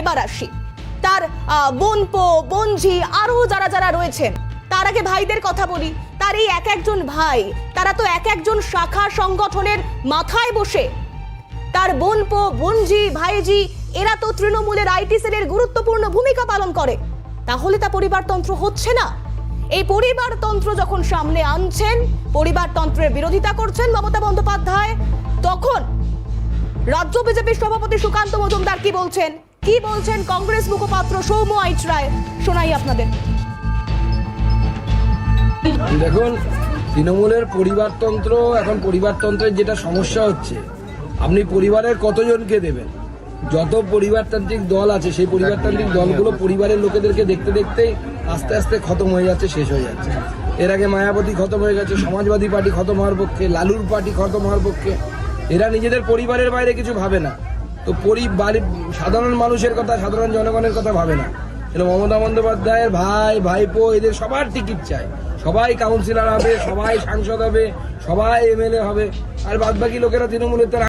এবার আসি। তার বোনপো বোনঝি আরও যারা যারা রয়েছেন, তার আগে ভাইদের কথা বলি। তার এই এক একজন ভাই, তারা তো এক একজন শাখা সংগঠনের মাথায় বসে। তার বোনপো বোনজি ভাইজি এরা তো তৃণমূলের আইটি সেলের গুরুত্বপূর্ণ ভূমিকা পালন করে। তাহলে তা পরিবারতন্ত্র হচ্ছে না? এই পরিবারতন্ত্র যখন সামনে আনছেন, পরিবারতন্ত্রের বিরোধিতা করছেন মমতা বন্দ্যোপাধ্যায়, তখন রাজ্য বিজেপির সভাপতি সুকান্ত মজুমদার কি বলছেন? কি বলছেন কংগ্রেস মুখপাত্র সৌম্য আইচ রায়? শোনাই আপনাদের। দেখুন, তৃণমূলের পরিবারতন্ত্র, এখন পরিবারতন্ত্রের যেটা সমস্যা হচ্ছে, আপনি পরিবারের কতজনকে দেবেন? যত পরিবারতান্ত্রিক দল আছে, সেই পরিবারতান্ত্রিক দলগুলো পরিবারের লোকেদেরকে দেখতে দেখতেই আস্তে আস্তে খতম হয়ে যাচ্ছে, শেষ হয়ে যাচ্ছে। এর আগে মায়াবতী খতম হয়ে গেছে, সমাজবাদী পার্টি খতম হওয়ার পক্ষে, লালুর পার্টি খতম হওয়ার পক্ষে। এরা নিজেদের পরিবারের বাইরে কিছু ভাবে না। তো পরিবার সাধারণ মানুষের কথা, সাধারণ জনগণের কথা ভাবে না। এটা মমতা বন্দ্যোপাধ্যায়ের ভাই, ভাইপো, এদের সবার টিকিট চায় সবাই কাউন্সিলর হবে, সবাই সাংসদ হবে, সবাই এমএলএ হবে, আর বাদবাকি লোকেরা তৃণমূলের